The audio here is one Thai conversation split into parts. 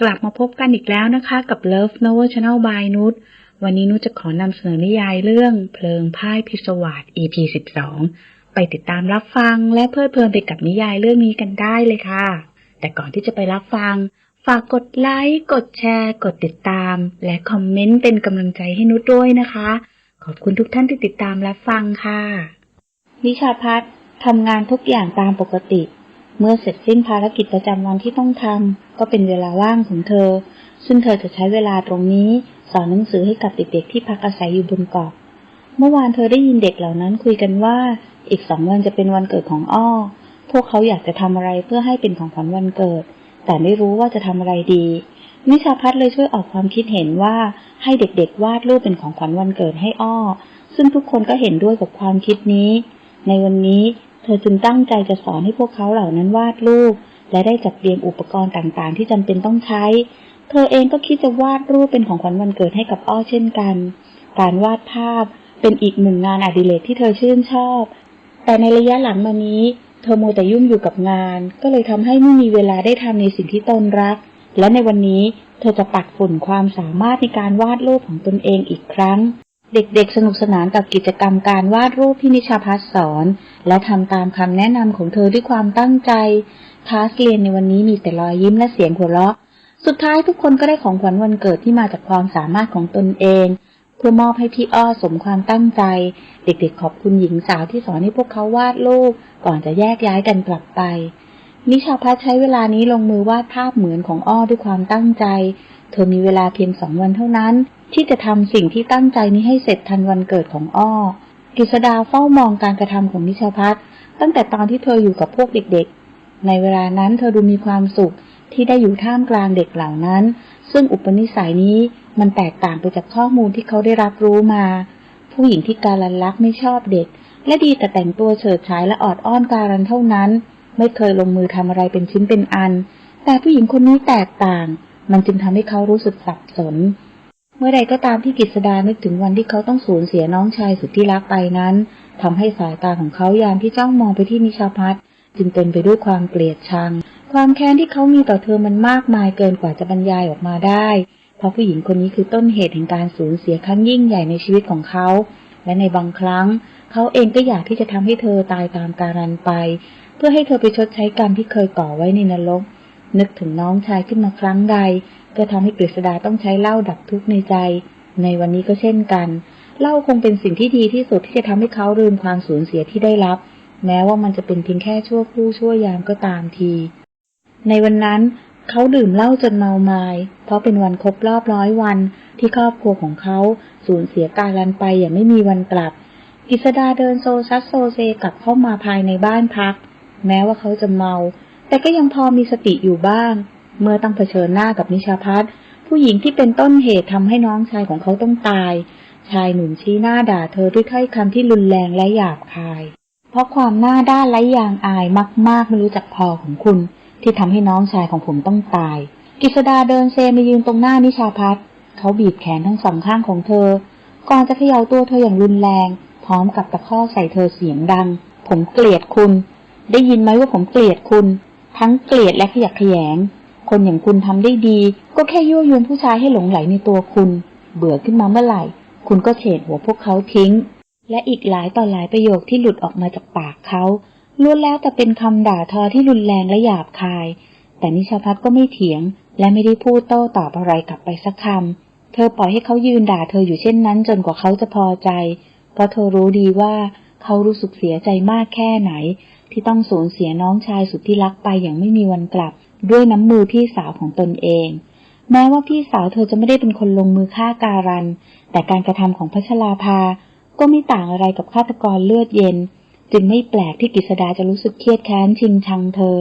กลับมาพบกันอีกแล้วนะคะกับ Love Novel Channel by นุชวันนี้นุชจะขอนำเสนอนิยายเรื่องเพลิงพ่ายพิศวาส EP 12 ไปติดตามรับฟังและเพลิดเพลินไปกับนิยายเรื่องนี้กันได้เลยค่ะ แต่ก่อนที่จะไปรับฟัง ฝากกดไลค์ กดแชร์ กดติดตาม และคอมเมนต์เป็นกำลังใจให้นุชด้วยนะคะ ขอบคุณทุกท่านที่ติดตามรับฟังค่ะ นิชาพัฒน์ทำงานทุกอย่างตามปกติ เมื่อเสร็จสิ้นภารกิจประจำวันที่ต้องทำก็เป็นเวลาว่างของเธอ ซึ่งเธอจะใช้เวลาตรงนี้ สอนหนังสือให้กับเด็กๆที่พักอาศัยอยู่บนเกาะเมื่อวานเธอได้ยินเด็กเหล่านั้นคุยกันว่า อีกสองวันจะเป็นวันเกิดของอ้อ พวกเขาอยากจะทำอะไรเพื่อให้เป็นของขวัญวันเกิด แต่ไม่รู้ว่าจะทำอะไรดีนิชาพัฒน์เลยช่วยออกความคิดเห็นว่าให้เด็กๆ วาดรูปเป็นของขวัญวันเกิดให้อ้อ ซึ่งทุกคนก็เห็นด้วยกับความคิดนี้ ในวันนี้ เธอจึงตั้งใจจะสอนให้พวกเขาเหล่านั้นวาดรูป และได้จัดเตรียมอุปกรณ์ต่างๆ ที่จำเป็นต้องใช้ เธอเองก็คิดจะวาดรูปเป็นของขวัญวันเกิดให้กับอ้อเช่นกัน การวาดภาพเป็นอีกหนึ่งงานอดิเรกที่เธอชื่นชอบ แต่ในระยะหลังมานี้ เธอโมวแต่ยุ่งอยู่กับงาน ก็เลยทำให้ไม่มีเวลาได้ทำในสิ่งที่ตนรัก และในวันนี้เธอจะปัดฝุ่นความสามารถในการวาดรูปของตนเองอีกครั้ง เด็กๆ สนุกสนานกับกิจกรรมการวาดรูปที่นิชาพัฒสอน และทำตามคำแนะนำของเธอด้วยความตั้งใจคลาสเรียนในวันนี้มีแต่รอยยิ้มและเสียงหัวเราะ สุดท้ายทุกคนก็ได้ของขวัญวันเกิดที่มาจากความสามารถของตนเอง เพื่อมอบให้พี่อ้อสมความตั้งใจ เด็กๆ ขอบคุณหญิงสาวที่สอนให้พวกเขาวาดรูปก่อนจะแยกย้ายกันกลับไปนิชาพัฒใช้เวลานี้ลงมือวาดภาพเหมือนของอ้อด้วยความตั้งใจ เธอมีเวลาเพียงสองวันเท่านั้น ที่จะทำสิ่งที่ตั้งใจนี้ให้เสร็จทันวันเกิดของอ้อ กิษดาเฝ้ามองการกระทำของนิชาพัฒน์ตั้งแต่ตอนที่เธออยู่กับพวกเด็กๆ ในเวลานั้นเธอดูมีความสุขที่ได้อยู่ท่ามกลางเด็กเหล่านั้น ซึ่งอุปนิสัยนี้มันแตกต่างไปจากข้อมูลที่เขาได้รับรู้มา ผู้หญิงที่การันรักไม่ชอบเด็ก และดีแต่แต่งตัวเฉิดฉายและออดอ้อนการันเท่านั้น ไม่เคยลงมือทำอะไรเป็นชิ้นเป็นอัน แต่ผู้หญิงคนนี้แตกต่าง มันจึงทำให้เขารู้สึกสับสน เมื่อใดก็ตามที่กิษดานึกถึงวันที่เขาต้องสูญเสียน้องชายสุดที่รักไปนั้นทำให้สายตาของเขายามที่จ้องมองไปที่นิชาพัฒจึงเต็มไปด้วยความเกลียดชัง ความแค้นที่เขามีต่อเธอมันมากมายเกินกว่าจะบรรยายออกมาได้ เพราะผู้หญิงคนนี้คือต้นเหตุแห่งการสูญเสียครั้งยิ่งใหญ่ในชีวิตของเขา และในบางครั้ง เขาเองก็อยากที่จะทำให้เธอตายตามการันไป เพื่อให้เธอไปชดใช้กรรมที่เคยก่อไว้ในนรก นึกถึงน้องชายขึ้นมาครั้งใด ก็ทำให้กฤษดาต้องใช้เหล้าดับทุกข์ในใจ ในวันนี้ก็เช่นกันเหล้าคงเป็นสิ่งที่ดีที่สุดที่จะทำให้เขาลืมความสูญเสียที่ได้รับ แม้ว่ามันจะเป็นเพียงแค่ชั่วครู่ชั่วยามก็ตามที ในวันนั้นเขาดื่มเหล้าจนเมาไมายเพราะเป็นวันครบรอบร้อยวันที่ครอบครัวของเขาสูญเสียการลันไปอย่างไม่มีวันกลับกิษดาเดินโซซัสโซเซกลับเข้ามาภายในบ้านพัก แม้ว่าเขาจะเมา แต่ก็ยังพอมีสติอยู่บ้าง เมื่อต้องเผชิญหน้ากับนิชาพัฒน์ผู้หญิงที่เป็นต้นเหตุทำให้น้องชายของเขาต้องตาย ชายหนุ่มชี้หน้าด่าเธอด้วยถ้อยคำที่รุนแรงและหยาบคาย เพราะความหน้าด้านไร้ยางอายมากๆไม่รู้จักพอของคุณ ที่ทำให้น้องชายของผมต้องตาย กิษดาเดินเซมายืนตรงหน้านิชาพัฒน์เขาบีบแขนทั้งสองข้างของเธอ ก่อนจะเขย่าตัวเธออย่างรุนแรง พร้อมกับตะคอใส่เธอเสียงดัง ผมเกลียดคุณ ได้ยินไหมว่าผมเกลียดคุณ ทั้งเกลียดและขยักขยง คนอย่างคุณทำได้ดี ก็แค่ยั่วยวนผู้ชายให้หลงไหลในตัวคุณ เบื่อขึ้นมาเมื่อไหร่ คุณก็เฉดหัวพวกเขาทิ้ง และอีกหลายต่อหลายประโยคที่หลุดออกมาจากปากเขาล้วนแล้วแต่เป็นคำด่าทอที่รุนแรงและหยาบคาย แต่นิชาพัฒน์ก็ไม่เถียง และไม่ได้พูดโต้ตอบอะไรกลับไปสักคำเธอปล่อยให้เขายืนด่าเธออยู่เช่นนั้น จนกว่าเขาจะพอใจ เพราะเธอรู้ดีว่าเขารู้สึกเสียใจมากแค่ไหน ที่ต้องสูญเสียน้องชายสุดที่รักไปอย่างไม่มีวันกลับ ด้วยน้ำมือพี่สาวของตนเอง แม้ว่าพี่สาวเธอจะไม่ได้เป็นคนลงมือฆ่าการัน แต่การกระทำของพัชราภา ก็ไม่ต่างอะไรกับฆาตกรเลือดเย็น จึงไม่แปลกที่กิษดาจะรู้สึกเครียดแค้นชิงชังเธอ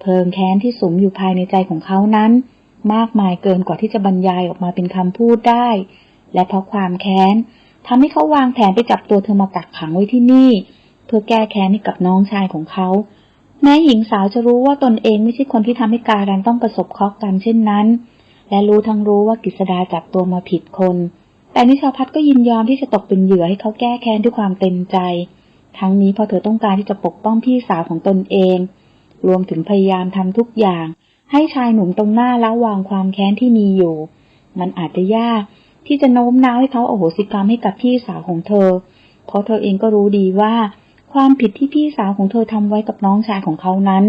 เพลิงแค้นที่สมอยู่ภายในใจของเขานั้น มากมายเกินกว่าที่จะบรรยายออกมาเป็นคำพูดได้ และเพราะความแค้นทำให้เขาวางแผนไปจับตัวเธอมากักขังไว้ที่นี่ เพื่อแก้แค้นให้กับน้องชายของเขา แม้หญิงสาวจะรู้ว่าตนเองไม่ใช่คนที่ทำให้การันต้องประสบเคราะห์กรรมเช่นนั้น และรู้ทั้งรู้ว่ากิษดาจับตัวมาผิดคน แต่นิชาพัฒน์ก็ยินยอมที่จะตกเป็นเหยื่อให้เขาแก้แค้นด้วยความเต็มใจ ทั้งนี้เพราะเธอต้องการที่จะปกป้องพี่สาวของตนเอง รวมถึงพยายามทำทุกอย่าง ให้ชายหนุ่มตรงหน้าละวางความแค้นที่มีอยู่ มันอาจจะยากที่จะโน้มน้าวให้เขาโอโหสิกรรมให้กับพี่สาวของเธอ เพราะเธอเองก็รู้ดีว่า ความผิดที่พี่สาวของเธอทำไว้กับน้องชายของเขานั้น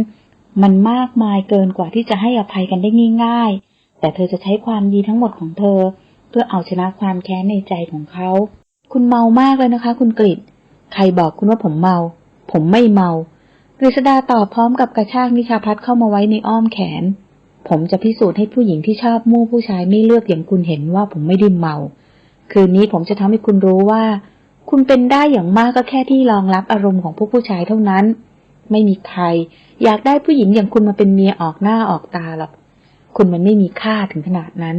มันมากมายเกินกว่าที่จะให้อภัยกันได้ง่ายๆ แต่เธอจะใช้ความดีทั้งหมดของเธอ เพื่อเอาชนะความแค้นในใจของเขา คุณเมามากเลยนะคะ คุณกฤษใครบอกคุณว่าผมเมา ผมไม่เมากฤษดาตอบพร้อมกับกระชากนิชาพัฒเข้ามาไว้ในอ้อมแขน ผมจะพิสูจน์ให้ผู้หญิงที่ชอบมู่ผู้ชายไม่เลือกอย่างคุณเห็นว่าผมไม่ได้เมา คืนนี้ผมจะทำให้คุณรู้ว่า คุณเป็นได้อย่างมากก็แค่ที่รองรับอารมณ์ของพวกผู้ชายเท่านั้น ไม่มีใคร อยากได้ผู้หญิงอย่างคุณมาเป็นเมียออกหน้าออกตาหรอก คุณมันไม่มีค่าถึงขนาดนั้น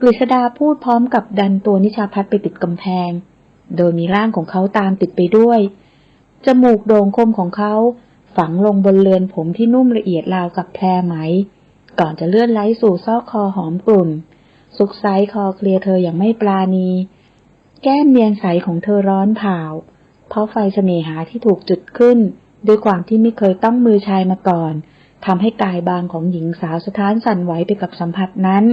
กฤษดาพูดพร้อมกับดันตัวนิชาพัฒไปติดกำแพง โดยมีร่างของเขาตามติดไปด้วย จมูกโด่งคมของเขา ฝังลงบนเรือนผมที่นุ่มละเอียดราวกับแพรไหม ก่อนจะเลื่อนไหลสู่ซอกคอหอมกลุ่น สุกไซคอเคลียเธออย่างไม่ปราณี แก้มเนียนใสของเธอร้อนเผา เพราะไฟเสน่หาที่ถูกจุดขึ้น ด้วยความที่ไม่เคยต้องมือชายมาก่อนทำให้กายบางของหญิงสาวสะท้านสั่นไหวไปกับสัมผัสนั้น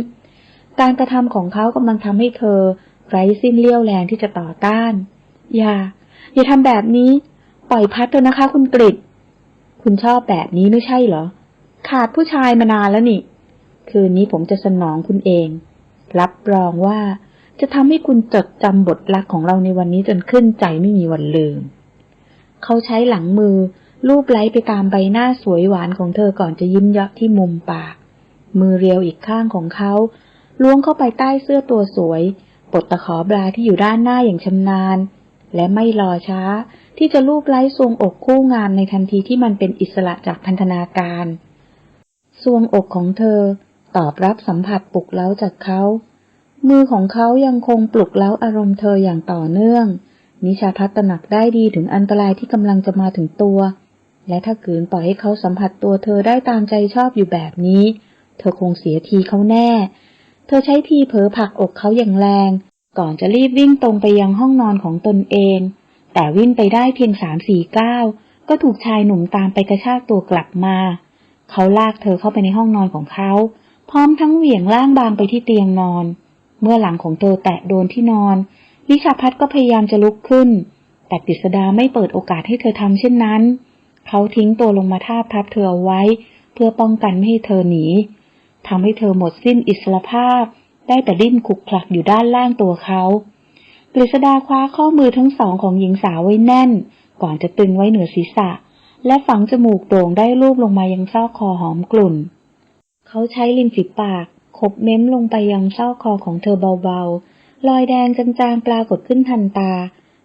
การกระทำของเขากำลังทำให้เธอ ไร้สิ้นเลี้ยวแรงที่จะต่อต้าน อย่า อย่าทำแบบนี้ ปล่อยพัดเถอะนะคะคุณกริดคุณชอบแบบนี้ไม่ใช่เหรอ ขาดผู้ชายมานานแล้วนี่ คืนนี้ผมจะสนองคุณเอง รับรองว่า จะทำให้คุณจดจำบทรักของเราในวันนี้จนขึ้นใจไม่มีวันลืม เขาใช้หลังมือ ลูบไล้ไปตามใบหน้าสวยหวานของเธอก่อนจะยิ้มเยาะที่มุมปาก มือเรียวอีกข้างของเขา ล้วงเข้าไปใต้เสื้อตัวสวยปลดตะขอบราที่อยู่ด้านหน้าอย่างชำนาญ และไม่รอช้า ที่จะลูบไล้ทรวงอกคู่งามในทันทีที่มันเป็นอิสระจากพันธนาการทรวงอกของเธอตอบรับสัมผัสปลุกเล้าจากเขา มือของเขายังคงปลุกเล้าอารมณ์เธออย่างต่อเนื่อง นิชาพัฒตระหนักได้ดีถึงอันตรายที่กำลังจะมาถึงตัว และถ้าขืนปล่อยให้เขาสัมผัสตัวเธอได้ตามใจชอบอยู่แบบนี้ เธอคงเสียทีเขาแน่ เธอใช้ทีเผลอผลักอกเขาอย่างแรง ก่อนจะรีบวิ่งตรงไปยังห้องนอนของตนเอง แต่วิ่งไปได้เพียงสามสี่ก้าวก็ถูกชายหนุ่มตามไปกระชากตัวกลับมา เขาลากเธอเข้าไปในห้องนอนของเขา พร้อมทั้งเหวี่ยงล่างบางไปที่เตียงนอน เมื่อหลังของเธอแตะโดนที่นอนลิชาพัฒก็พยายามจะลุกขึ้น แต่กฤษดาไม่เปิดโอกาสให้เธอทำเช่นนั้น เขาทิ้งตัวลงมาทาบทับเธอเอาไว้ เพื่อป้องกันไม่ให้เธอหนีทำให้เธอหมดสิ้นอิสรภาพ ได้แต่ดิ้นขุกคลักอยู่ด้านล่างตัวเขากฤษดาคว้าข้อมือทั้งสองของหญิงสาวไว้แน่น ก่อนจะตึงไว้เหนือศีรษะ และฝังจมูกโด่งได้รูปลงมายังซอกคอหอมกลุ่น เขาใช้ริมฝีปาก ขบเม้มลงไปยังซอกคอของเธอเบาๆ รอยแดงจางๆปรากฏขึ้นทันตา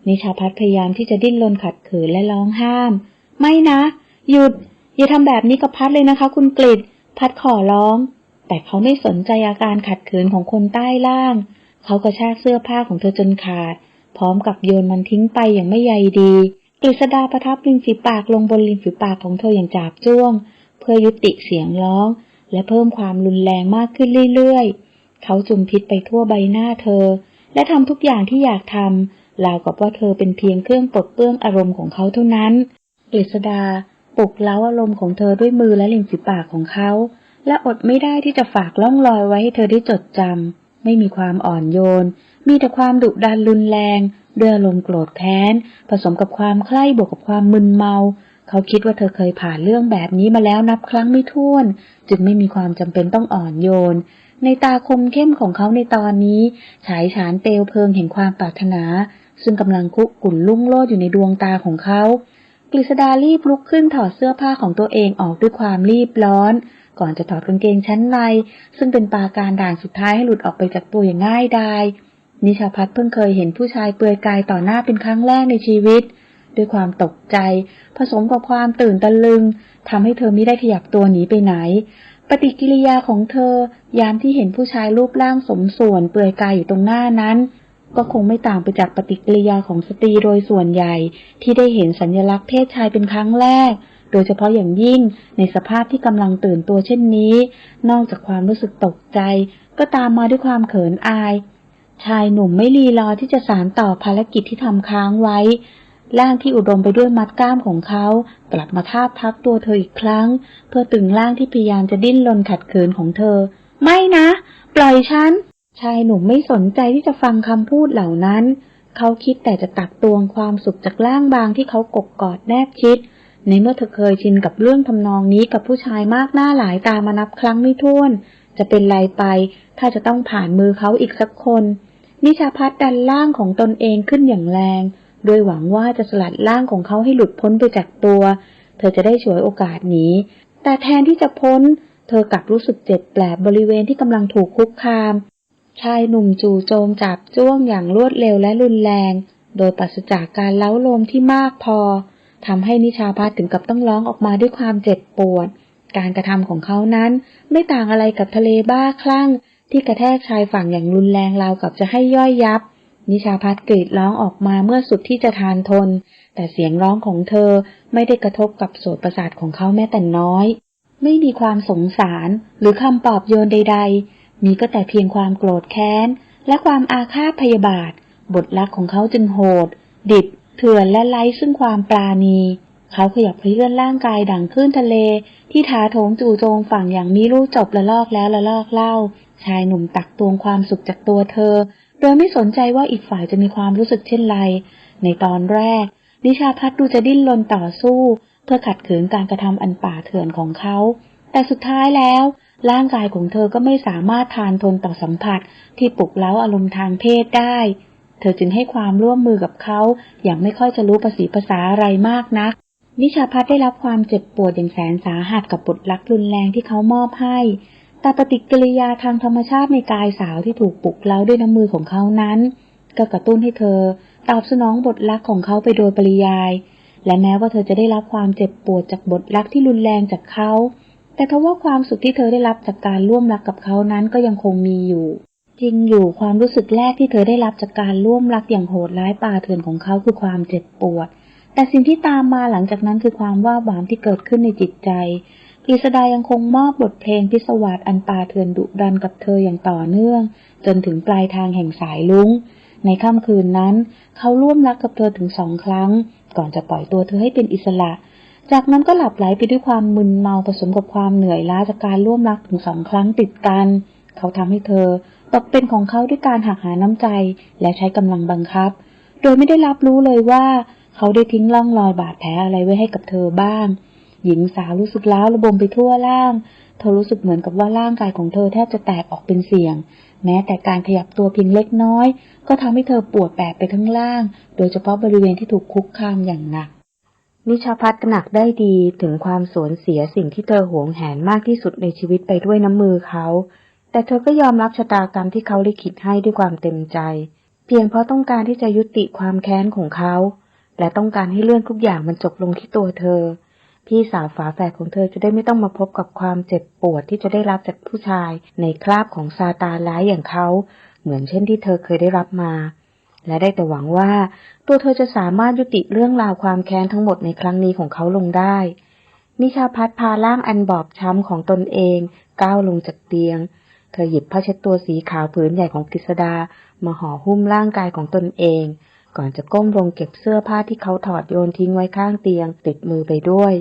นิชาพัฒพยายามที่จะดิ้นรนขัดขืนและร้องห้าม ไม่นะ หยุด อย่าทำแบบนี้กับพัดเลยนะคะ คุณกฤษพัดขอร้อง แต่เขาไม่สนใจอาการขัดขืนของคนใต้ล่าง เขากระชากเสื้อผ้าของเธอจนขาด พร้อมกับโยนมันทิ้งไปอย่างไม่ใยดีกฤษดาประทับริมฝีปากลงบนริมฝีปากของเธออย่างจาบจ้วง เพื่อยุติเสียงร้อง และเพิ่มความรุนแรงมากขึ้นเรื่อยๆ เขาจุมพิษไปทั่วใบหน้าเธอ และทำทุกอย่างที่อยากทำราวกับว่าเธอเป็นเพียงเครื่องปลดเปื้องอารมณ์ของเขาเท่านั้นกฤษดาปลุกเล้าอารมณ์ของเธอด้วยมือและริมฝีปากของเขา และอดไม่ได้ที่จะฝากล่องรอยไว้ให้เธอได้จดจำไม่มีความอ่อนโยน มีแต่ความดุดันรุนแรงด้วยอารมณ์โกรธแค้น ผสมกับความใคร่บวกกับความมึนเมา เขาคิดว่าเธอเคยผ่านเรื่องแบบนี้มาแล้วนับครั้งไม่ถ้วน จึงไม่มีความจำเป็นต้องอ่อนโยน ในตาคมเข้มของเขาในตอนนี้ ฉายฉานเปลวเพลิงแห่งความปรารถนา ซึ่งกำลังคุกกุ่นลุ่งโลดอยู่ในดวงตาของเขากฤษดารีบลุกขึ้นถอดเสื้อผ้าของตัวเองออกด้วยความรีบร้อน ก่อนจะถอดกางเกงชั้นใน ซึ่งเป็นปาการด่านสุดท้ายให้หลุดออกไปจากตัวอย่างง่ายดายนิชาพัฒน์เพิ่งเคยเห็นผู้ชายเปลือยกายต่อหน้าเป็นครั้งแรกในชีวิต ด้วยความตกใจ ผสมกับความตื่นตะลึงทำให้เธอไม่ได้ขยับตัวหนีไปไหน ปฏิกิริยาของเธอยามที่เห็นผู้ชายรูปร่างสมส่วนเปลือยกายอยู่ตรงหน้านั้น ก็คงไม่ต่างไปจากปฏิกิริยาของสตรีโดยส่วนใหญ่ ที่ได้เห็นสัญลักษณ์เพศชายเป็นครั้งแรก โดยเฉพาะอย่างยิ่งในสภาพที่กำลังตื่นตัวเช่นนี้ นอกจากความรู้สึกตกใจ ก็ตามมาด้วยความเขินอายชายหนุ่มไม่รีรอที่จะสารต่อภารกิจที่ทำค้างไว้ ร่างที่อุดมไปด้วยมัดกล้ามของเขา กลับมาทาบทับตัวเธออีกครั้ง เพื่อตึงร่างที่พยายามจะดิ้นรนขัดขืนของเธอ ไม่นะ ปล่อยฉัน ชายหนุ่มไม่สนใจที่จะฟังคำพูดเหล่านั้น เขาคิดแต่จะตักตวงความสุขจากร่างบางที่เขากกกอดแนบชิด ในเมื่อเธอเคยชินกับเรื่องทำนองนี้กับผู้ชายมากหน้าหลายตามานับครั้งไม่ถ้วน จะเป็นไรไป ถ้าจะต้องผ่านมือเขาอีกสักคน นิชาพัฒดันร่างของตนเองขึ้นอย่างแรง โดยหวังว่าจะสลัดร่างของเขาให้หลุดพ้นไปจากตัว เธอจะได้ฉวยโอกาสหนี แต่แทนที่จะพ้น เธอกลับรู้สึกเจ็บแปลบบริเวณที่กำลังถูกคุกคาม ชายหนุ่มจู่โจมจับจ้วงอย่างรวดเร็วและรุนแรง โดยปราศจากการเล้าโลมที่มากพอทำให้นิชาพัฒถึงกับต้องร้องออกมาด้วยความเจ็บปวด การกระทำของเขานั้นไม่ต่างอะไรกับทะเลบ้าคลั่ง ที่กระแทกชายฝั่งอย่างรุนแรงราวกับจะให้ย่อยยับ นิชาพัฒน์กรีดร้องออกมาเมื่อสุดที่จะทานทน แต่เสียงร้องของเธอไม่ได้กระทบกับโสตประสาทของเขาแม้แต่น้อย ไม่มีความสงสารหรือคำปลอบโยนใด ๆ มีก็แต่เพียงความโกรธแค้น และความอาฆาตพยาบาท บทลักของเขาจึงโหด ดิบ เถื่อนและไร้ซึ่งความปราณีเขาขยับเลื่อนร่างกายดังคลื่นทะเล ที่ท้าโถมจู่โจมฝั่งอย่างมิรู้จบละลอกแล้วละลอกเล่า ชายหนุ่มตักตวงความสุขจากตัวเธอ โดยไม่สนใจว่าอีกฝ่ายจะมีความรู้สึกเช่นไร ในตอนแรก นิชาพัฒน์ดูจะดิ้นรนต่อสู้ เพื่อขัดขืนการกระทำอันป่าเถื่อนของเขา แต่สุดท้ายแล้ว ร่างกายของเธอก็ไม่สามารถทานทนต่อสัมผัส ที่ปลุกเล้าอารมณ์ทางเพศได้ เธอจึงให้ความร่วมมือกับเขาอย่างไม่ค่อยจะรู้ภาษีภาษาอะไรมากนัก นิชาพัฒน์ได้รับความเจ็บปวดอย่างแสนสาหัสกับบทลักรุนแรงที่เขามอบให้ แต่ปฏิกิริยาทางธรรมชาติในกายสาวที่ถูกปลุกเล้าด้วยน้ำมือของเขานั้น ก็กระตุ้นให้เธอตอบสนองบทลักของเขาไปโดยปริยาย และแม้ว่าเธอจะได้รับความเจ็บปวดจากบทลักที่รุนแรงจากเขา แต่ทว่าความสุขที่เธอได้รับจากการร่วมรักกับเขานั้นก็ยังคงมีอยู่ จริงอยู่ความรู้สึกแรกที่เธอได้รับจากการร่วมรักอย่างโหดร้ายป่าเถื่อนของเขาคือความเจ็บปวดแต่สิ่งที่ตามมาหลังจากนั้นคือความว่าหวามที่เกิดขึ้นในจิตใจ กฤษดายังคงมอบบทเพลงพิศวาสอันป่าเถื่อนดุดันกับเธออย่างต่อเนื่อง จนถึงปลายทางแห่งสายลุงในค่ำคืนนั้น เขาร่วมรักกับเธอถึงสองครั้ง ก่อนจะปล่อยตัวเธอให้เป็นอิสระ จากนั้นก็หลับไหลไปด้วยความมึนเมาผสมกับความเหนื่อยล้าจากการร่วมรักถึงสองครั้งติดกัน เขาทำให้เธอตกเป็นของเขาด้วยการหักหาน้ำใจ และใช้กำลังบังคับ โดยไม่ได้รับรู้เลยว่า เขาได้ทิ้งร่องรอยบาดแผลอะไรไว้ให้กับเธอบ้าง หญิงสาวรู้สึกล้าวระบมไปทั่วร่าง เธอรู้สึกเหมือนกับว่าร่างกายของเธอแทบจะแตกออกเป็นเสี่ยง แม้แต่การขยับตัวเพียงเล็กน้อย ก็ทำให้เธอปวดแปบไปทั้งล่าง โดยเฉพาะบริเวณที่ถูกคุกคามอย่างหนักนิชาพัฒน์ตระหนักได้ดีถึงความสูญเสียสิ่งที่เธอหวงแหนมากที่สุดในชีวิตไปด้วยน้ำมือเขา แต่เธอก็ยอมรับชะตากรรมที่เขาลิขิตให้ด้วยความเต็มใจ เพียงเพราะต้องการที่จะยุติความแค้นของเขา และต้องการให้เรื่องทุกอย่างมันจบลงที่ตัวเธอ พี่สาวฝาแฝดของเธอจะได้ไม่ต้องมาพบกับความเจ็บปวดที่จะได้รับจากผู้ชาย ในคราบของซาตานร้ายอย่างเขา เหมือนเช่นที่เธอเคยได้รับมา และได้แต่หวังว่า ตัวเธอจะสามารถยุติเรื่องราวความแค้นทั้งหมดในครั้งนี้ของเขาลงได้นิชาพัฒน์พาร่างอันบอบช้ำของตนเองก้าวลงจากเตียง เธอหยิบผ้าเช็ดตัวสีขาวผืนใหญ่ของกฤษดามาห่อหุ้มร่างกายของตนเอง ก่อนจะก้มลงเก็บเสื้อผ้าที่เขาถอดโยนทิ้งไว้ข้างเตียง ติดมือไปด้วย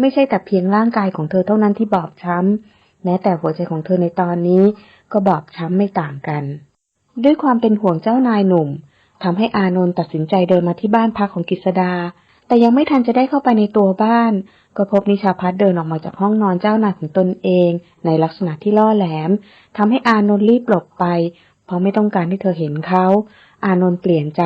ไม่ใช่แต่เพียงร่างกายของเธอเท่านั้นที่บอบช้ำ แม้แต่หัวใจของเธอในตอนนี้ ก็บอบช้ำไม่ต่างกัน ด้วยความเป็นห่วงเจ้านายหนุ่มทำให้อานนท์ตัดสินใจเดินมาที่บ้านพักของกฤษดา แต่ยังไม่ทันจะได้เข้าไปในตัวบ้าน ก็พบนิชาพัฒน์เดินออกมาจากห้องนอนเจ้านายของตนเอง ในลักษณะที่ล่อแหลมทำให้อานนท์รีบหลบไป เพราะไม่ต้องการที่เธอเห็นเขา อานนท์เปลี่ยนใจ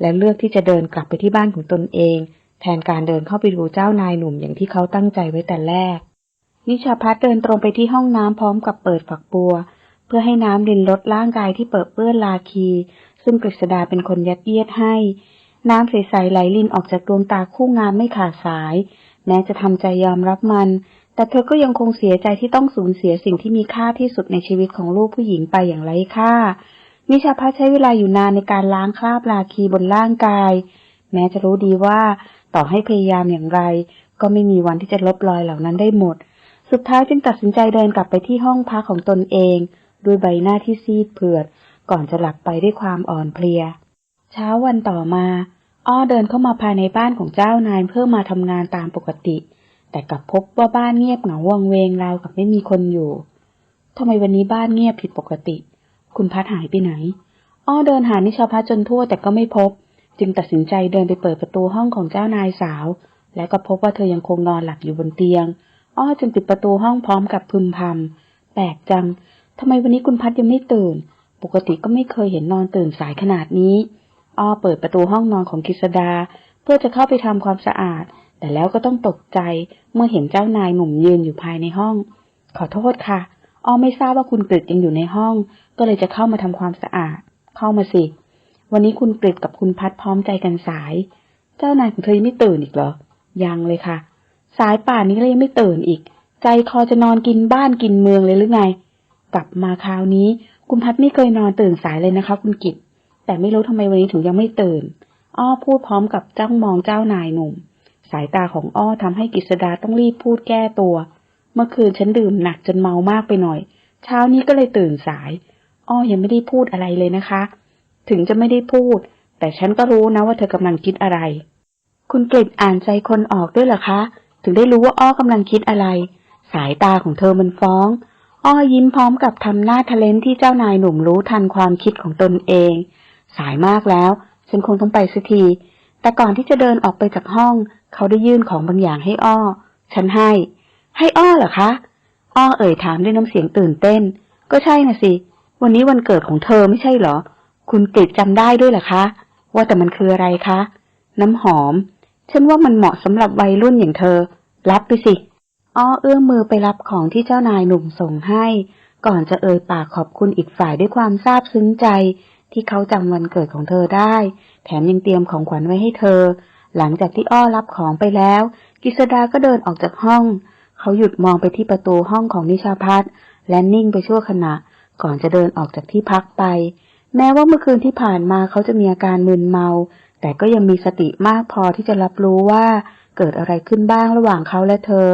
และเลือกที่จะเดินกลับไปที่บ้านของตนเอง แทนการเดินเข้าไปดูเจ้านายหนุ่มอย่างที่เขาตั้งใจไว้แต่แรก นิชาพัฒเดินตรงไปที่ห้องน้ำพร้อมกับเปิดฝักบัว เพื่อให้น้ำดินลดร่างกายที่เปิดเปื้อนลาคี ซึ่งกฤษดาเป็นคนยัดเยียดให้ น้ำใสๆไหลลินออกจากดวงตาคู่งามไม่ขาดสาย แม้จะทำใจยอมรับมัน แต่เธอก็ยังคงเสียใจที่ต้องสูญเสียสิ่งที่มีค่าที่สุดในชีวิตของลูกผู้หญิงไปอย่างไร้ค่า นิชาพัฒใช้เวลาอยู่นานในการล้างคราบลาคีบนร่างกาย แม้จะรู้ดีว่าต่อให้พยายามอย่างไร ก็ไม่มีวันที่จะลบรอยเหล่านั้นได้หมด สุดท้ายจึงตัดสินใจเดินกลับไปที่ห้องพักของตนเอง ด้วยใบหน้าที่ซีดเผือด ก่อนจะหลับไปด้วยความอ่อนเพลีย เช้าวันต่อมา อ้อเดินเข้ามาภายในบ้านของเจ้านายเพื่อมาทำงานตามปกติ แต่กลับพบว่าบ้านเงียบเหงาวังเวงราวกับไม่มีคนอยู่ทำไมวันนี้บ้านเงียบผิดปกติ คุณพัดหายไปไหน อ้อเดินหานิชาพัฒจนทั่วแต่ก็ไม่พบ จึงตัดสินใจเดินไปเปิดประตูห้องของเจ้านายสาว และก็พบว่าเธอยังคงนอนหลับอยู่บนเตียง อ้อจึงปิดประตูห้องพร้อมกับพึมพำแปลกจังทำไมวันนี้คุณพัดยังไม่ตื่น ปกติก็ไม่เคยเห็นนอนตื่นสายขนาดนี้ อ้อเปิดประตูห้องนอนของกิษดา เพื่อจะเข้าไปทำความสะอาด แต่แล้วก็ต้องตกใจเมื่อเห็นเจ้านายหนุ่มยืนอยู่ภายในห้อง ขอโทษค่ะ อ้อไม่ทราบว่าคุณกฤษยังอยู่ในห้อง ก็เลยจะเข้ามาทำความสะอาด เข้ามาสิ วันนี้คุณกฤษกับคุณพัดพร้อมใจกันสาย เจ้านายของเธอยังไม่ตื่นอีกเหรอ ยังเลยค่ะ สายป่านนี้เลยยังไม่ตื่นอีก ใจคอจะนอนกินบ้านกินเมืองเลยหรือไง กลับมาคราวนี้ คุณพัดไม่เคยนอนตื่นสายเลยนะคะ คุณกิจแต่ไม่รู้ทำไมวันนี้ถึงยังไม่ตื่น อ้อพูดพร้อมกับจ้องมองเจ้านายหนุ่ม สายตาของอ้อทำให้กิษดาต้องรีบพูดแก้ตัว เมื่อคืนฉันดื่มหนักจนเมามากไปหน่อย เช้านี้ก็เลยตื่นสาย อ้อยังไม่ได้พูดอะไรเลยนะคะ ถึงจะไม่ได้พูด แต่ฉันก็รู้นะว่าเธอกำลังคิดอะไร คุณกฤษอ่านใจคนออกด้วยเหรอคะ ถึงได้รู้ว่าอ้อกำลังคิดอะไร สายตาของเธอมันฟ้อง อ้อยิ้มพร้อมกับทำหน้าทะเลนที่เจ้านายหนุ่มรู้ทันความคิดของตนเอง สายมากแล้ว ฉันคงต้องไปสักที แต่ก่อนที่จะเดินออกไปจากห้อง เขาได้ยื่นของบางอย่างให้อ้อ ฉันให้ ให้อ้อเหรอคะ อ้อเอ่ยถามด้วยน้ำเสียงตื่นเต้น ก็ใช่น่ะสิ วันนี้วันเกิดของเธอไม่ใช่เหรอ คุณกฤษจำได้ด้วยเหรอคะ ว่าแต่มันคืออะไรคะ น้ำหอม ฉันว่ามันเหมาะสำหรับวัยรุ่นอย่างเธอ รับไปสิ อ้อเอื้อมมือไปรับของที่เจ้านายหนุ่มส่งให้ ก่อนจะเอ่ยปากขอบคุณอีกฝ่ายด้วยความซาบซึ้งใจ ที่เขาจำวันเกิดของเธอได้ แถมยังเตรียมของขวัญไว้ให้เธอ หลังจากที่อ้อรับของไปแล้ว กิษดาก็เดินออกจากห้อง เขาหยุดมองไปที่ประตูห้องของนิชาพัฒน์และนิ่งไปชั่วขณะ ก่อนจะเดินออกจากที่พักไป แม้ว่าเมื่อคืนที่ผ่านมาเขาจะมีอาการมึนเมา แต่ก็ยังมีสติมากพอที่จะรับรู้ว่าเกิดอะไรขึ้นบ้างระหว่างเขาและเธอ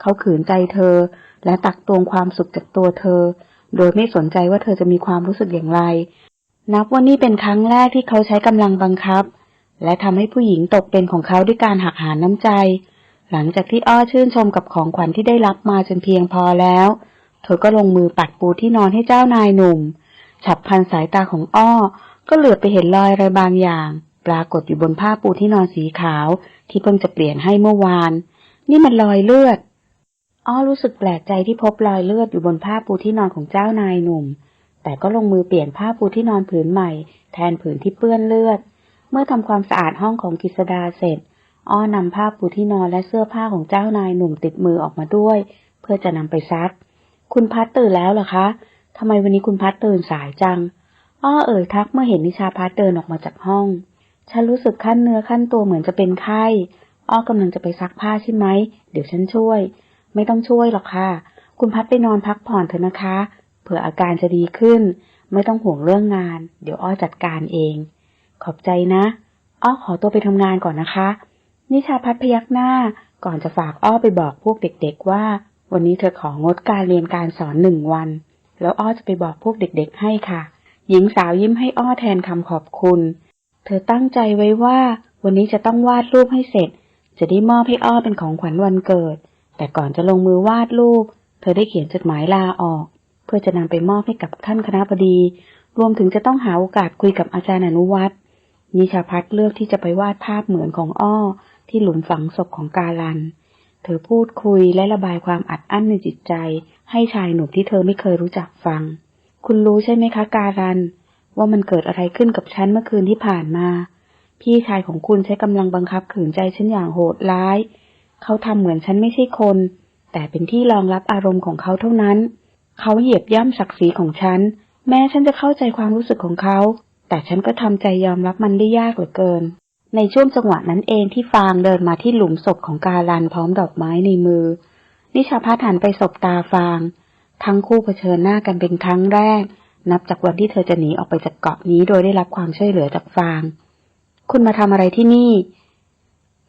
เขาขืนใจเธอ และตักตวงความสุขจากตัวเธอ โดยไม่สนใจว่าเธอจะมีความรู้สึกอย่างไร นับว่านี่เป็นครั้งแรกที่เขาใช้กำลังบังคับ และทำให้ผู้หญิงตกเป็นของเขาด้วยการหักหาน้ำใจ หลังจากที่อ้อชื่นชมกับของขวัญที่ได้รับมาจนเพียงพอแล้ว เธอก็ลงมือปัดปูที่นอนให้เจ้านายหนุ่ม ฉับพันสายตาของอ้อ ก็เหลือบไปเห็นรอยอะไรบางอย่าง ปรากฏอยู่บนผ้าปูที่นอนสีขาว ที่เพิ่งจะเปลี่ยนให้เมื่อวาน นี่มันรอยเลือด อ้อรู้สึกแปลกใจที่พบรอยเลือดอยู่บนผ้าปูที่นอนของเจ้านายหนุ่ม แต่ก็ลงมือเปลี่ยนผ้าปูที่นอนผืนใหม่ แทนผืนที่เปื้อนเลือด เมื่อทำความสะอาดห้องของกิษดาเสร็จ อ้อนำผ้าปูที่นอนและเสื้อผ้าของเจ้านายหนุ่มติดมือออกมาด้วย เพื่อจะนำไปซัก คุณพัดตื่นแล้วเหรอคะทำไมวันนี้คุณพัดตื่นสายจัง อ้อเอ่ยทักเมื่อเห็นนิชาพัดเดินออกมาจากห้อง ฉันรู้สึกขั้นเนื้อขั้นตัวเหมือนจะเป็นไข้ อ้อกำลังจะไปซักผ้าใช่ไหม เดี๋ยวฉันช่วย ไม่ต้องช่วยหรอกค่ะ คุณพัดไปนอนพักผ่อนเถอะนะคะ เผื่ออาการจะดีขึ้น ไม่ต้องห่วงเรื่องงาน เดี๋ยวอ้อจัดการเอง ขอบใจนะ อ้อขอตัวไปทำงานก่อนนะคะ นิชาพัดพยักหน้าก่อนจะฝากอ้อไปบอกพวกเด็ก ๆว่า วันนี้เธอของดการเรียนการสอนหนึ่งวัน แล้วอ้อจะไปบอกพวกเด็กๆให้ค่ะ หญิงสาวยิ้มให้อ้อแทนคำขอบคุณ เธอตั้งใจไว้ว่า วันนี้จะต้องวาดรูปให้เสร็จ จะได้มอบให้อ้อเป็นของขวัญวันเกิด แต่ก่อนจะลงมือวาดรูป เธอได้เขียนจดหมายลาออก เพื่อจะนำไปมอบให้กับท่านคณะบดี รวมถึงจะต้องหาโอกาสคุยกับอาจารย์อนุวัตรนิชาพัฒเลือกที่จะไปวาดภาพเหมือนของอ้อที่หลุมฝังศพของกาลัน เธอพูดคุยและระบายความอัดอั้นในจิตใจ ให้ชายหนุ่มที่เธอไม่เคยรู้จักฟัง คุณรู้ใช่ไหมคะการัน ว่ามันเกิดอะไรขึ้นกับฉันเมื่อคืนที่ผ่านมา พี่ชายของคุณใช้กำลังบังคับขืนใจฉันอย่างโหดร้าย เขาทำเหมือนฉันไม่ใช่คน แต่เป็นที่รองรับอารมณ์ของเขาเท่านั้น เขาเหยียบย่ำศักดิ์ศรีของฉัน แม้ฉันจะเข้าใจความรู้สึกของเขา แต่ฉันก็ทำใจยอมรับมันได้ยากเหลือเกิน ในช่วงจังหวะนั้นเองที่ฟางเดินมาที่หลุมศพของกาลันพร้อมดอกไม้ในมือ นิชาพัฒน์หันไปสบตาฟาง ทั้งคู่เผชิญหน้ากันเป็นครั้งแรก นับจากวันที่เธอจะหนีออกไปจากเกาะนี้โดยได้รับความช่วยเหลือจากฟาง คุณมาทำอะไรที่นี่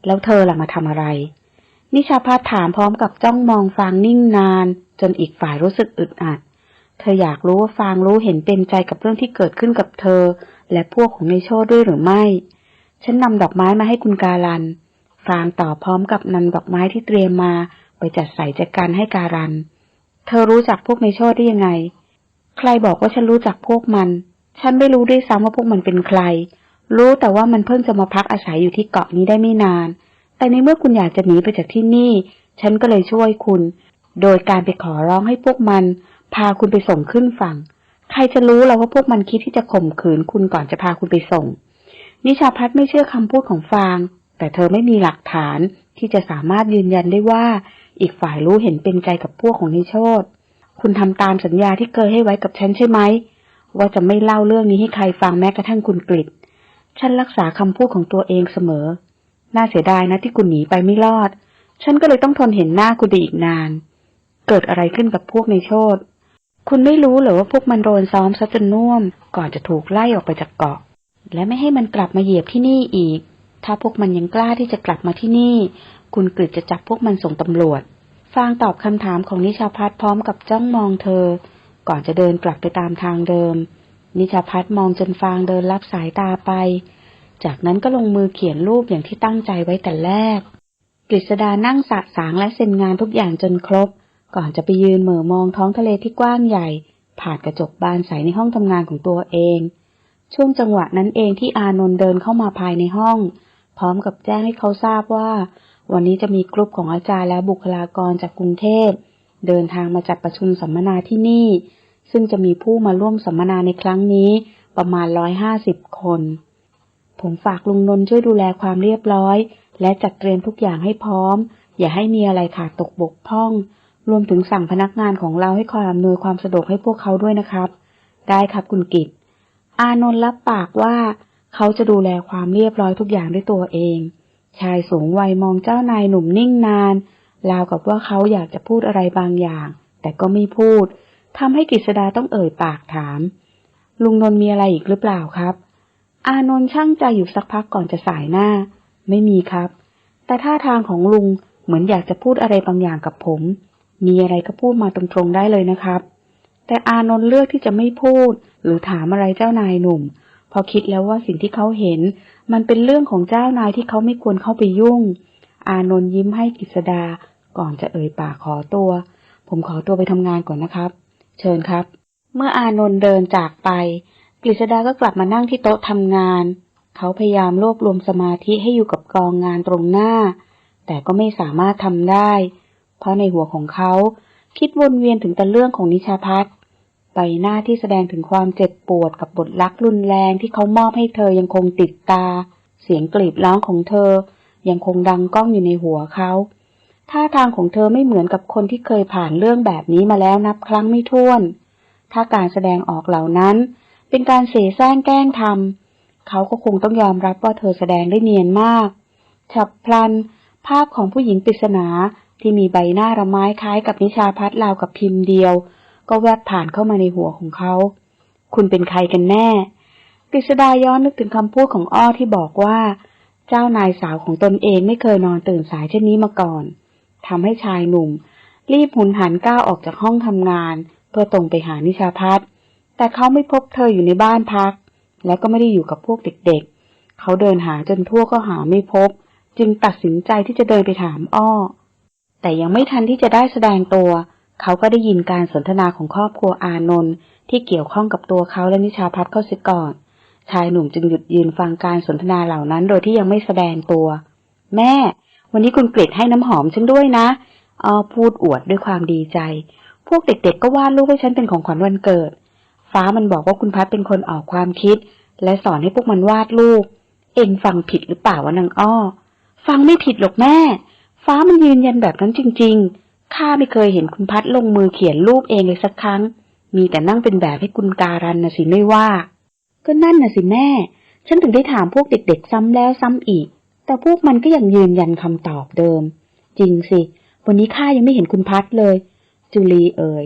แล้วเธอล่ะมาทำอะไร นิชาพัฒน์ถามพร้อมกับจ้องมองฟางนิ่งนาน จนอีกฝ่ายรู้สึกอึดอัด เธออยากรู้ว่าฟางรู้เห็นเต็มใจกับเรื่องที่เกิดขึ้นกับเธอ และพวกของในโชดด้วยหรือไม่ ฉันนำดอกไม้มาให้คุณการันฟางต่อพร้อมกับนำดอกไม้ที่เตรียมมา ไปจัดใส่แจกันให้การัน เธอรู้จักพวกในโชดได้ยังไง ใครบอกว่าฉันรู้จักพวกมัน ฉันไม่รู้ด้วยซ้ำว่าพวกมันเป็นใคร รู้แต่ว่ามันเพิ่งจะมาพักอาศัยอยู่ที่เกาะนี้ได้ไม่นาน แต่ในเมื่อคุณอยากจะหนีไปจากที่นี่ ฉันก็เลยช่วยคุณ โดยการไปขอร้องให้พวกมัน พาคุณไปส่งขึ้นฝั่ง ใครจะรู้เราว่าพวกมันคิดที่จะข่มขืนคุณก่อนจะพาคุณไปส่ง นิชาพัฒน์ไม่เชื่อคำพูดของฟาง แต่เธอไม่มีหลักฐานที่จะสามารถยืนยันได้ว่า อีกฝ่ายรู้เห็นเป็นใจกับพวกของนิโชตคุณทำตามสัญญาที่เคยให้ไว้กับฉันใช่ไหม ว่าจะไม่เล่าเรื่องนี้ให้ใครฟังแม้กระทั่งคุณกฤษฉันรักษาคำพูดของตัวเองเสมอ น่าเสียดายนะที่คุณหนีไปไม่รอด ฉันก็เลยต้องทนเห็นหน้าคุณไปอีกนาน เกิดอะไรขึ้นกับพวกในโชดคุณไม่รู้เหรอว่าพวกมันโดนซ้อมซะจนน่วม ก่อนจะถูกไล่ออกไปจากเกาะ และไม่ให้มันกลับมาเหยียบที่นี่อีก ถ้าพวกมันยังกล้าที่จะกลับมาที่นี่ คุณกฤษจะจับพวกมันส่งตำรวจ ฟางตอบคำถามของนิชาพัฒน์พร้อมกับจ้องมองเธอ ก่อนจะเดินกลับไปตามทางเดิม นิชาพัฒน์มองจนฟางเดินลับสายตาไป จากนั้นก็ลงมือเขียนรูปอย่างที่ตั้งใจไว้แต่แรก กฤษดานั่งสะสางและเซ็นงานทุกอย่างจนครบ ก่อนจะไปยืนเหม่อมองท้องทะเลที่กว้างใหญ่ ผ่านกระจกบานใสในห้องทำงานของตัวเอง ช่วงจังหวะนั้นเองที่อานนท์เดินเข้ามาภายในห้อง พร้อมกับแจ้งให้เขาทราบว่า วันนี้จะมีกลุ่มของอาจารย์และบุคลากรจากกรุงเทพ เดินทางมาจัดประชุมสัมมนาที่นี่ ซึ่งจะมีผู้มาร่วมสัมมนาในครั้งนี้ประมาณร้อยห้าสิบคน ผมฝากลุงนนท์ช่วยดูแลความเรียบร้อย และจัดเตรียมทุกอย่างให้พร้อม อย่าให้มีอะไรขาดตกบกพร่อง รวมถึงสั่งพนักงานของเราให้คอยอำนวยความสะดวกให้พวกเขาด้วยนะครับ ได้ครับคุณกิต อานนท์รับปากว่า เขาจะดูแลความเรียบร้อยทุกอย่างด้วยตัวเอง ชายสูงวัยมองเจ้านายหนุ่มนิ่งนานราวกับว่าเขาอยากจะพูดอะไรบางอย่าง แต่ก็ไม่พูดทำให้กฤษดาต้องเอ่ยปากถาม ลุงนนท์มีอะไรอีกหรือเปล่าครับ อานนท์ช่างใจอยู่สักพักก่อนจะสายหน้า ไม่มีครับ แต่ท่าทางของลุงเหมือนอยากจะพูดอะไรบางอย่างกับผม มีอะไรก็พูดมาตรงๆได้เลยนะครับ แต่อานนท์เลือกที่จะไม่พูด หรือถามอะไรเจ้านายหนุ่ม พอคิดแล้วว่าสิ่งที่เขาเห็น มันเป็นเรื่องของเจ้านายที่เขาไม่ควรเข้าไปยุ่ง อานนท์ยิ้มให้กฤษดา ก่อนจะเอ่ยปากขอตัว ผมขอตัวไปทำงานก่อนนะครับ เชิญครับ เมื่ออานนท์เดินจากไป กฤษดาก็กลับมานั่งที่โต๊ะทำงาน เขาพยายามรวบรวมสมาธิให้อยู่กับกองงานตรงหน้า แต่ก็ไม่สามารถทำได้ เพราะในหัวของเขา คิดวนเวียนถึงแต่เรื่องของนิชาพัฒน์ใบหน้าที่แสดงถึงความเจ็บปวดกับบทรักรุนแรงที่เขามอบให้เธอยังคงติดตา เสียงกรีดร้องของเธอ ยังคงดังก้องอยู่ในหัวเขาท่าทางของเธอไม่เหมือนกับคนที่เคยผ่านเรื่องแบบนี้มาแล้วนับครั้งไม่ถ้วน ถ้าการแสดงออกเหล่านั้น เป็นการเสแสร้งแกล้งทำเขาก็คงต้องยอมรับว่าเธอแสดงได้เนียนมาก ฉับพลัน ภาพของผู้หญิงปริศนา ที่มีใบหน้าระไม้คล้ายกับนิชาพัฒน์ราวกับพิมพ์เดียว ก็แวบผ่านเข้ามาในหัวของเขา คุณเป็นใครกันแน่ กฤษดาย้อนนึกถึงคำพูดของอ้อที่บอกว่า เจ้านายสาวของตนเองไม่เคยนอนตื่นสายเช่นนี้มาก่อนทำให้ชายหนุ่ม รีบหุนหันก้าวออกจากห้องทำงาน เพื่อตรงไปหานิชาพัฒน์แต่เขาไม่พบเธออยู่ในบ้านพัก และก็ไม่ได้อยู่กับพวกเด็กๆ เขาเดินหาจนทั่วก็หาไม่พบ จึงตัดสินใจที่จะเดินไปถามอ้อ แต่ยังไม่ทันที่จะได้แสดงตัว เขาก็ได้ยินการสนทนาของครอบครัวอานนท์ที่เกี่ยวข้องกับตัวเขาและนิชาพัฒน์เข้าเสียก่อน ชายหนุ่มจึงหยุดยืนฟังการสนทนาเหล่านั้นโดยที่ยังไม่แสดงตัว แม่ วันนี้คุณกฤษให้น้ำหอมฉันด้วยนะอ้อพูดอวดด้วยความดีใจ พวกเด็กๆก็วาดรูปให้ฉันเป็นของขวัญวันเกิด ฟ้ามันบอกว่าคุณพัดเป็นคนออกความคิด และสอนให้พวกมันวาดรูป เอ็งฟังผิดหรือเปล่าวะนางอ้อ ฟังไม่ผิดหรอกแม่ ฟ้ามันยืนยันแบบนั้นจริง ๆ ข้าไม่เคยเห็นคุณพัดลงมือเขียนรูปเองเลยสักครั้ง มีแต่นั่งเป็นแบบให้คุณการันนะสิไม่ว่า ก็นั่นน่ะสิแม่ ฉันถึงได้ถามพวกเด็กๆ ซ้ำแล้วซ้ำอีก แต่พวกมันก็ยังยืนยันคำตอบเดิม จริงสิ วันนี้ข้ายังไม่เห็นคุณพัดเลย จุลีเอ่ย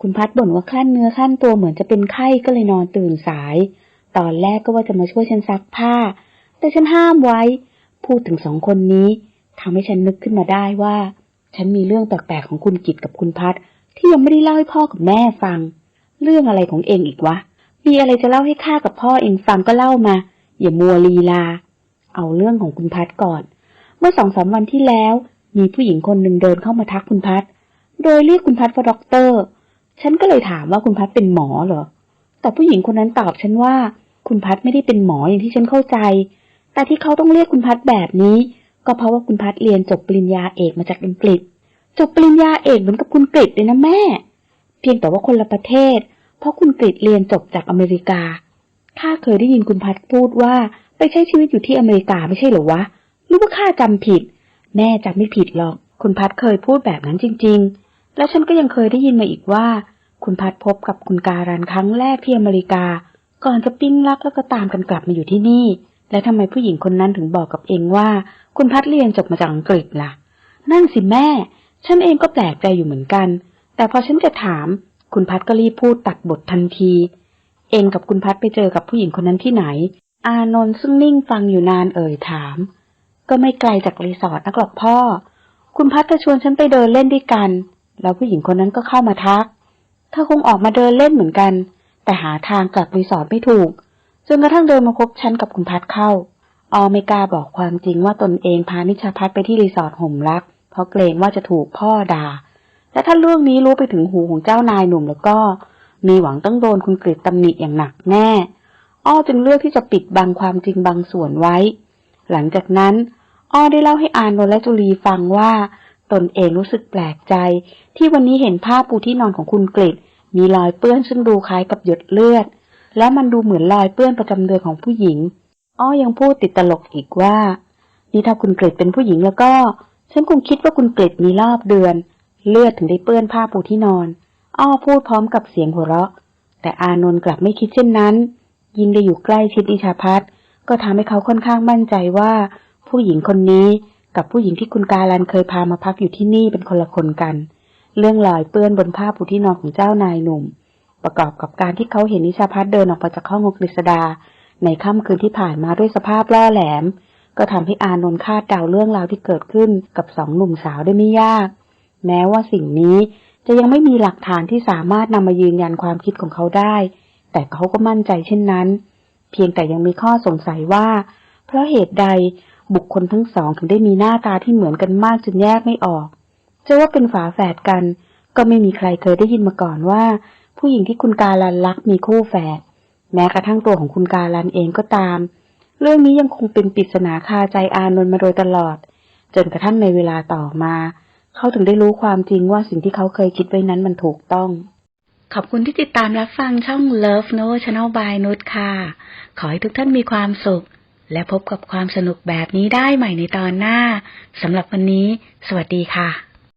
คุณพัดบ่นว่าขั้นเนื้อขั้นตัวเหมือนจะเป็นไข้ก็เลยนอนตื่นสาย ตอนแรกก็ว่าจะมาช่วยฉันซักผ้า แต่ฉันห้ามไว้ พูดถึงสองคนนี้ ทำให้ฉันนึกขึ้นมาได้ว่า ฉันมีเรื่องแปลกๆของคุณกิตกับคุณพัดที่ยังไม่ได้เล่าให้พ่อกับแม่ฟัง เรื่องอะไรของเองอีกวะ มีอะไรจะเล่าให้ข้ากับพ่อเองฟังก็เล่ามา อย่ามัวลีลา เอาเรื่องของคุณพัดก่อน เมื่อสองสามวันที่แล้ว มีผู้หญิงคนหนึ่งเดินเข้ามาทักคุณพัดโดยเรียกคุณพัดว่าด็อกเตอร์ ฉันก็เลยถามว่าคุณพัดเป็นหมอเหรอ แต่ผู้หญิงคนนั้นตอบฉันว่า คุณพัดไม่ได้เป็นหมออย่างที่ฉันเข้าใจ แต่ที่เขาต้องเรียกคุณพัดแบบนี้ ก็เพราะว่าคุณพัดเรียนจบปริญญาเอกมาจากอังกฤษ จบปริญญาเอกเหมือนกับคุณกฤษเลยนะแม่ เพียงแต่ว่าคนละประเทศ เพราะคุณกฤษเรียนจบจากอเมริกาข้าเคยได้ยินคุณพัดพูดว่าไปใช้ชีวิตอยู่ที่อเมริกาไม่ใช่เหรอวะหรือว่าข้าจำผิด แม่จำไม่ผิดหรอก คุณพัดเคยพูดแบบนั้นจริง ๆ แล้วฉันก็ยังเคยได้ยินมาอีกว่า คุณพัดพบกับคุณการันครั้งแรกที่อเมริกา ก่อนจะปิ้งรักแล้วก็ตามกันกลับมาอยู่ที่นี่ และทำไมผู้หญิงคนนั้นถึงบอกกับเองว่า คุณพัดเรียนจบมาจากอังกฤษล่ะ นั่นสิแม่ ฉันเองก็แปลกใจอยู่เหมือนกัน แต่พอฉันจะถาม คุณพัดก็รีบพูดตัดบททันที เองกับคุณพัดไปเจอกับผู้หญิงคนนั้นที่ไหน อานนท์ซึ่งนิ่งฟังอยู่นานเอ่ยถาม ก็ไม่ไกลจากรีสอร์ทนักหรอกพ่อ คุณพัดจะชวนฉันไปเดินเล่นด้วยกัน แล้วผู้หญิงคนนั้นก็เข้ามาทักเธอคงออกมาเดินเล่นเหมือนกัน แต่หาทางกลับรีสอร์ทไม่ถูก จนกระทั่งเดินมาพบฉันกับคุณพัดเข้า ออไม่กล้าบอกความจริงว่าตนเองพานิชาพัดไปที่รีสอร์ทห่มรัก เพราะเกรงว่าจะถูกพ่อด่า และถ้าเรื่องนี้รู้ไปถึงหูของเจ้านายหนุ่มแล้วก็ มีหวังต้องโดนคุณกฤษตำหนิอย่างหนักแน่ อ้อจึงเลือกที่จะปิดบังความจริงบางส่วนไว้ หลังจากนั้น อ้อได้เล่าให้อานนท์และจุลีฟังว่า ตนเองรู้สึกแปลกใจ ที่วันนี้เห็นผ้าปูที่นอนของคุณกฤษมีรอยเปื้อนซึ่งดูคล้ายกับหยดเลือด และมันดูเหมือนรอยเปื้อนประจำเดือนของผู้หญิง อ้อยังพูดติดตลกอีกว่า นี่ถ้าคุณกฤษเป็นผู้หญิงแล้วก็ ฉันคงคิดว่าคุณกฤษมีรอบเดือน เลือดถึงได้เปื้อนผ้าปูที่นอน อ้อพูดพร้อมกับเสียงหัวเราะ แต่อานนท์กลับไม่คิดเช่นนั้น ยิ่งได้อยู่ใกล้ชิดอิชาพัฒก็ทำให้เขาค่อนข้างมั่นใจว่า ผู้หญิงคนนี้กับผู้หญิงที่คุณการันเคยพามาพักอยู่ที่นี่เป็นคนละคนกัน เรื่องรอยเปื้อนบนผ้าปูที่นอนของเจ้านายหนุ่ม ประกอบกับการที่เขาเห็นนิชาพัฒเดินออกมาจากห้องของกฤษดา ในค่ำคืนที่ผ่านมาด้วยสภาพล่อแหลม ก็ทำให้อานนท์คาดเดาเรื่องราวที่เกิดขึ้นกับสองหนุ่มสาวได้ไม่ยาก แม้ว่าสิ่งนี้จะยังไม่มีหลักฐานที่สามารถนำมายืนยันความคิดของเขาได้ แต่เขาก็มั่นใจเช่นนั้น เพียงแต่ยังมีข้อสงสัยว่า เพราะเหตุใดบุคคลทั้งสองถึงได้มีหน้าตาที่เหมือนกันมากจนแยกไม่ออกจะว่าเป็นฝาแฝดกัน ก็ไม่มีใครเคยได้ยินมาก่อนว่า ผู้หญิงที่คุณการันรักมีคู่แฝด แม้กระทั่งตัวของคุณการันเองก็ตาม เรื่องนี้ยังคงเป็นปริศนาคาใจอานนท์มาโดยตลอด จนกระทั่งในเวลาต่อมา เขาถึงได้รู้ความจริงว่าสิ่งที่เขาเคยคิดไว้นั้นมันถูกต้อง ขอบคุณที่ติดตามรับฟังช่อง Love No Channel by นุชค่ะ ขอให้ทุกท่านมีความสุข และพบกับความสนุกแบบนี้ได้ใหม่ในตอนหน้าสำหรับวันนี้ สวัสดีค่ะ